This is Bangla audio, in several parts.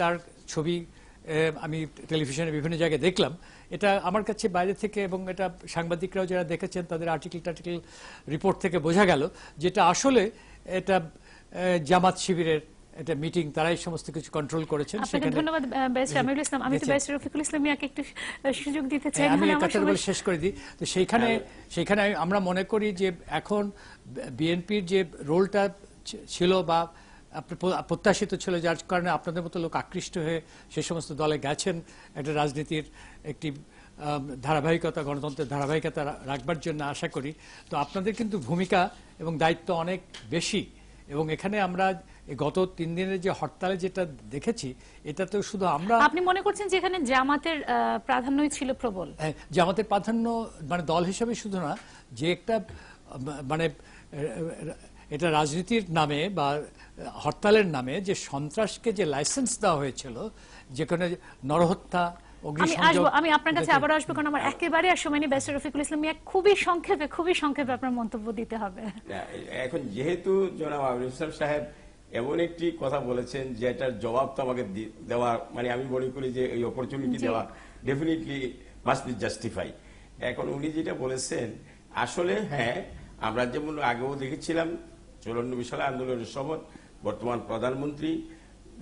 তার ছবি আমি টেলিভিশনে বিভিন্ন জায়গায় দেখলাম। এটা আমার কাছে বাইরে থেকে এবং এটা সাংবাদিকরাও যারা দেখেছেন তাদের আর্টিকেল টার্টিকেল রিপোর্ট থেকে বোঝা গেল যেটা আসলে এটা জামাত শিবিরের এটা মিটিং তারাই সমস্ত কিছু কন্ট্রোল করেছেন। আপনাকে ধন্যবাদ ব্যারিস্টার আমিরুল ইসলাম। আমি তো। ব্যারিস্টার রফিকুল ইসলাম মিয়াকে একটু সুযোগ দিতে চাই হ্যাঁ, আমি কথাটা বলে শেষ করে দিই। তো সেইখানে সেইখানে আমরা মনে করি যে এখন বিএনপির যে রোলটা ছিল বা প্রত্যাশিত ছিল যার কারণে আপনাদের মতো লোক আকৃষ্ট হয়ে সে সমস্ত দলে গেছেন একটা রাজনীতির একটি ধারাবাহিকতা গণতন্ত্রের ধারাবাহিকতা রাখবার জন্য আশা করি। তো আপনাদের কিন্তু ভূমিকা এবং দায়িত্ব অনেক বেশি। এবং এখানে আমরা গত তিন দিনের যে হরতালে যেটা দেখেছি এটা তো শুধু আমরা আপনি মনে করছেন যে এখানে জামাতের প্রাধান্যই ছিল প্রবল? হ্যাঁ, যে প্রাধান্য মানে দল হিসেবে শুধু না যে একটা মানে এটা রাজনীতির নামে বা হরতালের নামে যে সন্ত্রাসকে যে লাইসেন্স দেওয়া হয়েছিল যেখানে নরহত্যা আমি আসব আপনার কাছে আবারও আসব কারণ আমার একেবারে আর সময় নেই। রফিকুল ইসলাম মিয়া খুবই সংক্ষেপে খুবই সংক্ষেপে আপনার মন্তব্য দিতে হবে। এখন যেহেতু জনাব ইসলাম সাহেব এমন একটি কথা বলেছেন যেটার জবাব তো আমাকে দেওয়া মানে আমি মনে করি যে এই অপরচুনিটি দেওয়া ডেফিনেটলি মাস্ট বি জাস্টিফাই এখন উনি যেটা বলেছেন আসলে হ্যাঁ আমরা যেমন আগেও দেখেছিলাম চৌরানব্বই সালে আন্দোলনের সময় বর্তমান প্রধানমন্ত্রী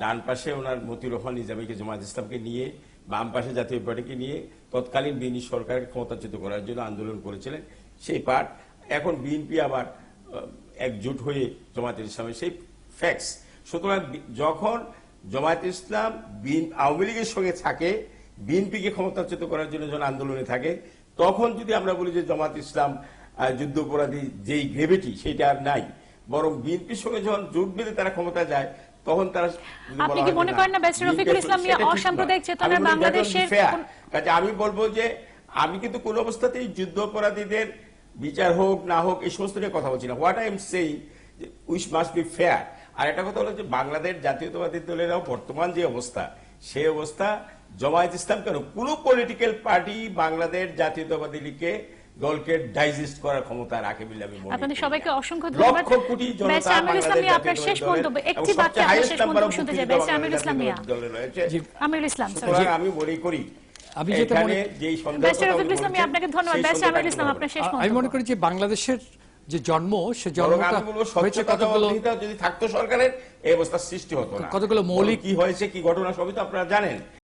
ডান পাশে ওনার মতিউর রহমান নিজামীকে, জামাত ইসলামকে নিয়ে, বাম পাশে জাতীয় পার্টিকে নিয়ে তৎকালীন বিএনপি সরকারকে ক্ষমতাচ্যুত করার জন্য আন্দোলন করেছিলেন। সেই পার্ট এখন বিএনপি আবার একজোট হয়ে জামাত ইসলামের সেই ফ্যাক্টস সুতরাং যখন জামায়াত ইসলাম আওয়ামী লীগের সঙ্গে থাকে, বিএনপিকে ক্ষমতাচ্যুত করার জন্য যখন আন্দোলনে থাকে, তখন যদি আমরা বলি যে জামাত ইসলাম যুদ্ধাপরাধী যেই গ্রেভিটি সেটা আর নাই। বরং বিএনপির সঙ্গে যখন জোট বেঁধে তারা ক্ষমতা যায় তখন তারা আপনি কি মনে করেন না BNP রফিকুল ইসলাম মিয়া। অসাম্প্রদায়িক চেতনার বাংলাদেশের কাজে আমি বলব যে আমি কিন্তু কোন অবস্থাতেই যুদ্ধ অপরাধীদের বিচার হোক না হোক এই সমস্ত নিয়ে কথা বলছি না। What I am say which must be fair আর একটা কথা হলো যে বাংলাদেশ জাতীয়তাবাদী দলেরাও বর্তমান যে অবস্থা সেই অবস্থা জমায়েত ইসলাম কেন? কোন পলিটিক্যাল পার্টি বাংলাদেশ জাতীয়তাবাদী লীগকে দলকে ডাইজেস্ট করার ক্ষমতা রাখে বলে আমি মনে আপনাদের করি সবাইকে অসংখ্য ধন্যবাদ। লক্ষ কোটি জনতা ব্যারিস্টার আমিরুল ইসলাম মিয়া আপনার শেষ একটি বাক্যে আপনার শেষ শুনতে চাই। মুক্তিযোদ্ধা আমিরুল ইসলাম মিয়া। আমিরুল ইসলাম। সুতরাং আমি মনে করি আমি যেটা মনে- যেই ইসলাম মিয়া আপনাকে ধন্যবাদ। আমিরুল ইসলাম আপনার শেষ আমি মনে করি যে বাংলাদেশের যে জন্ম সে জন্মটা হয়েছে কতগুলো যদি থাকতো সরকারের এই অবস্থার সৃষ্টি হতো না। কতগুলো মৌলিক- কি হয়েছে কি ঘটনা সবই তো আপনারা জানেন।